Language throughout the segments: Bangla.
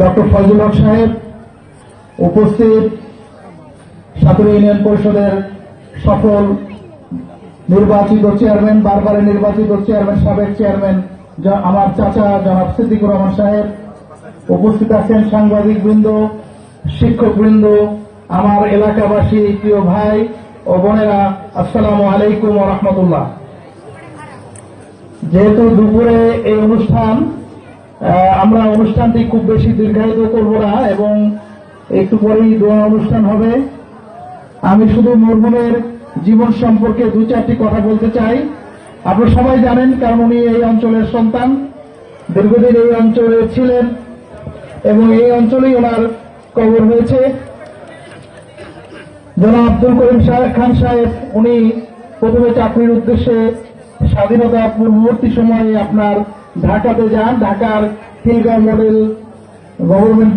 ডক্টর ফজল হক সাহেব উপস্থিত সাতুরা ইউনিয়ন পরিষদের সফল নির্বাচিত চেয়ারম্যান বারবারে নির্বাচিত চেয়ারম্যান, সাবেক চেয়ারম্যান আমার চাচা জনাব সিদ্দিকুর রহমান সাহেব উপস্থিত আছেন সাংবাদিক বৃন্দ শিক্ষক বৃন্দ আমার এলাকাবাসী, প্রিয় ভাই ও বোনেরা, আসসালামু আলাইকুম রহমতুল্লাহ। যেহেতু দুপুরে এই অনুষ্ঠান আমরা অনুষ্ঠানটি খুব বেশি দীর্ঘায়িত করব না এবং একটু পরেই দোয়া অনুষ্ঠান হবে। আমি শুধু মরহুমের জীবন সম্পর্কে দু চারটি কথা বলতে চাই। আপনারা সবাই জানেন, কারণ উনি এই অঞ্চলের সন্তান। দীর্ঘদিন এই অঞ্চলে ছিলেন এবং এই অঞ্চলেই ওনার কবর হয়েছে জনাব আব্দুল করিম সাহেব খান সাহেব, উনি প্রথমে চাকরির উদ্দেশ্যে স্বাধীনতা পূর্ববর্তী সময়ে আপনার ঢাকাতে যান। ঢাকার খিলগাঁও মডেল গভর্নমেন্ট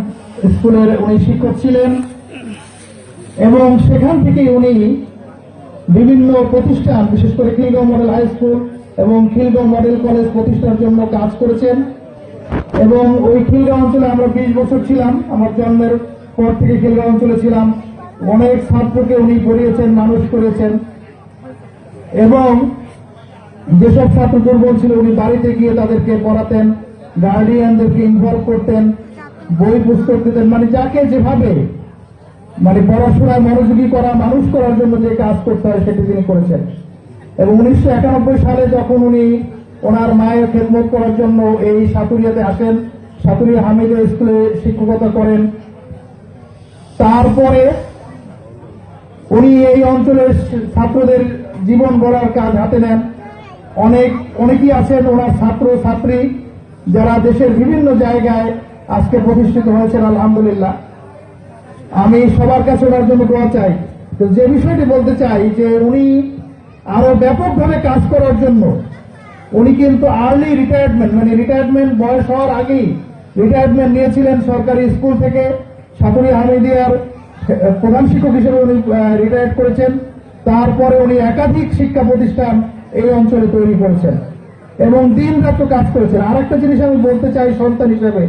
স্কুলের উনি শিক্ষক ছিলেন। এবং সেখান থেকে উনি বিভিন্ন প্রতিষ্ঠান, বিশেষ করে খিলগাঁও মডেল হাই স্কুল এবং খিলগাঁও মডেল কলেজ প্রতিষ্ঠার জন্য কাজ করেছেন। এবং ওই খিলগাঁও অঞ্চলে আমরা বিশ বছর ছিলাম। আমার জন্মের পর থেকে খিলগাঁও অঞ্চলে ছিলাম। অনেক ছাত্রকে উনি পড়িয়েছেন, মানুষ করেছেন। এবং যেসব ছাত্র দুর্বল ছিল উনি বাড়িতে গিয়ে তাদেরকে পড়াতেন গার্ডিয়ানদেরকে ইনভলভ করতেন, বই, পুস্তক দিতেন। মানে যাকে যেভাবে মানে পড়াশোনায় মনোযোগী করা, মানুষ করার জন্য যে কাজ করতে হয় সেটি তিনি করেছেন। এবং উনিশশো একানব্বই সালে যখন উনি ওনার মায়ের খেদমত করার জন্য এই সাতুরিয়াতে আসেন, সাতুরিয়া হামিদে স্কুলে শিক্ষকতা করেন, তারপরে উনি এই অঞ্চলের ছাত্রদের জীবন গড়ার কাজ হাতে নেন। অনেক, অনেকেই আছেন ওনার ছাত্র, ছাত্রী, যারা দেশের বিভিন্ন জায়গায় আজকে প্রতিষ্ঠিত হয়েছেন, আলহামদুলিল্লাহ। আমি সবার কাছে ওনার জন্য দোয়া চাই। তো যে বিষয়টি বলতে চাই, যে উনি আরও ব্যাপকভাবে কাজ করার জন্য, উনি কিন্তু আর্লি রিটায়ারমেন্ট মানে রিটায়ারমেন্ট বয়স হওয়ার আগেই রিটায়ারমেন্ট নিয়েছিলেন সরকারি স্কুল থেকে। সাতুরি হামিদিয়ার প্রধান শিক্ষক হিসেবে উনি রিটায়ার করেছেন। তারপরে উনি একাধিক শিক্ষা প্রতিষ্ঠান এই অঞ্চলে তৈরি করেছেন। এবং দিন রাত্র কাজ করেছেন। আর একটা জিনিস আমি বলতে চাই সন্তান হিসেবে,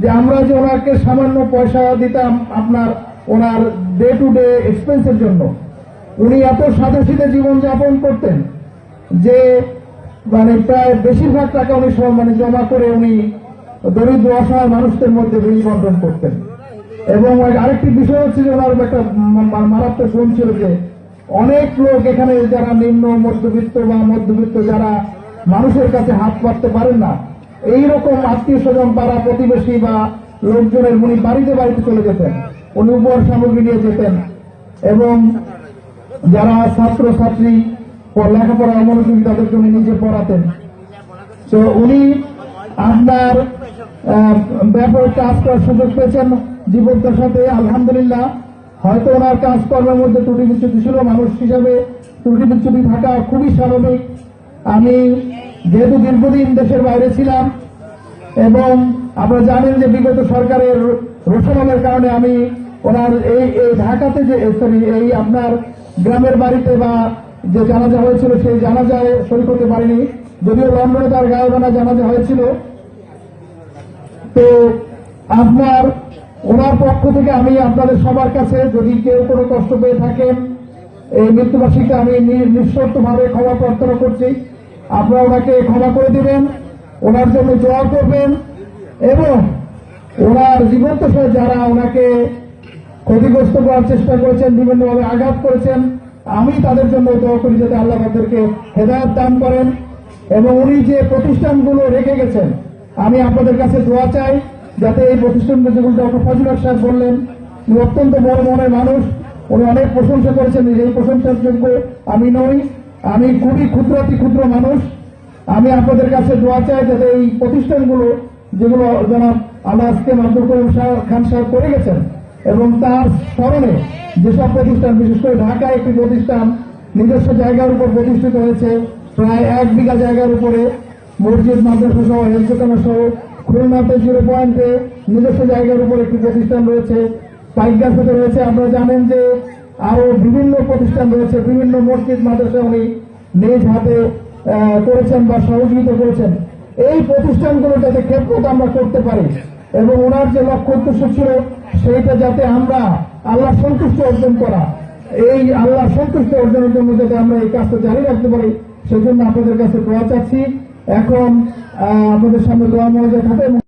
যে আমরা যে ওনাকে সামান্য পয়সা দিতাম আপনার ওনার ডে টু ডে এক্সপেন্সের জন্য, উনি এত সাদা সিধে জীবন করতেন যে মানে প্রায় বেশিরভাগ টাকা উনি মানে জমা করে উনি দরিদ্র, অসহায় মানুষদের মধ্যে বিল বন্টন করতেন। এবং আরেকটি বিষয় হচ্ছে যে ওনার একটা মারাত্মক গুণ ছিল যে অনেক লোক এখানে যারা নিম্ন মধ্যবিত্ত বা মধ্যবিত্ত যারা মানুষের কাছে হাত পাততে পারেন না এই রকম আত্মীয় স্বজন পাড়া প্রতিবেশী বা লোকজনের উনি বাড়িতে বাড়িতে চলে যেতেন উনি উপহার সামগ্রী নিয়ে যেতেন এবং যারা ছাত্র ছাত্রী লেখাপড়া মনোযোগী তাদের জন্য নিজে পড়াতেন। তো উনি আপনার আহ, ব্যাপক কাজ করার সুযোগ পেয়েছেন জীবনটার সাথে আলহামদুলিল্লাহ। হয়তো ওনার কাজকর্মের মধ্যে ত্রুটি বিচ্যুতি ছিল, মানুষ হিসাবে ত্রুটি বিচ্যুতি থাকা খুবই স্বাভাবিক। আমি যেহেতু দীর্ঘদিন দেশের বাইরে ছিলাম এবং আপনারা জানেন যে বিগত সরকারের রোশনালের কারণে আমি ওনার এই এই ঢাকাতে যে সরি এই আপনার গ্রামের বাড়িতে বা যে জানাজা হয়েছিল, সেই জানাজায় শরীর করতে পারিনি। যদিও লন্ডনে তার গায়বানা জানাজা হয়েছিল। তো আপনার ওনার পক্ষ থেকে আমি আপনাদের সবার কাছে যদি কেউ কোনো কষ্ট পেয়ে থাকেন, এই মৃত্যুবাসীকে আমি নিঃশর্তভাবে ক্ষমা প্রার্থনা করছি। আপনারা ওনাকে ক্ষমা করে দিবেন, ওনার জন্য দোয়া করবেন এবং ওনার জীবন্তশায় যারা ওনাকে ক্ষতিগ্রস্ত করার চেষ্টা করেছেন, বিভিন্নভাবে আঘাত করেছেন, আমি তাদের জন্য দোয়া করি যাতে আল্লাহ তাদেরকে হেদায়ত দান করেন এবং উনি যে প্রতিষ্ঠানগুলো রেখে গেছেন, আমি আপনাদের কাছে দোয়া চাই। যাতে এই প্রতিষ্ঠানগুলো যেগুলো ডক্টর ফজল সাহেব বললেন উনি অত্যন্ত বড় মনের মানুষ। উনি অনেক প্রশংসা করেছেন। এই প্রশংসার যোগ্য আমি নই। আমি খুবই ক্ষুদ্রাতি ক্ষুদ্র মানুষ। আমি আপনাদের কাছে দোয়া চাই যাতে এই প্রতিষ্ঠানগুলো, যেগুলো জনাব আল্লাহ আজকে আব্দুল করিম খান সাহেব করে গেছেন এবং তার স্মরণে যেসব প্রতিষ্ঠান, বিশেষ করে ঢাকায় একটি প্রতিষ্ঠান, নিজস্ব জায়গার উপর প্রতিষ্ঠিত হয়েছে, প্রায় এক বিঘা জায়গার উপরে মসজিদ, মাদ্রাসা সহ হেলথ সহ খুলনাতে জিরো পয়েন্টে নিজস্ব জায়গার উপর একটি প্রতিষ্ঠান রয়েছে পাইকগাছাতে রয়েছে। আপনারা জানেন যে আরও বিভিন্ন প্রতিষ্ঠান রয়েছে, বিভিন্ন মসজিদ, মাদ্রাসা উনি নিজ হাতে করেছেন বা সহযোগিতা করেছেন। এই প্রতিষ্ঠানগুলো যাতে ক্ষেত্রত আমরা করতে পারি এবং ওনার যে লক্ষ্য উদ্দেশ্য ছিল, সেইটা যাতে আমরা আল্লাহ সন্তুষ্ট অর্জন করা, এই আল্লাহ সন্তুষ্ট অর্জনের জন্য যাতে আমরা এই কাজটা জারি রাখতে পারি, সেজন্য আপনাদের কাছে দোয়া চাচ্ছি। এখন আপনাদের সামনে দোয়া থাকে এবং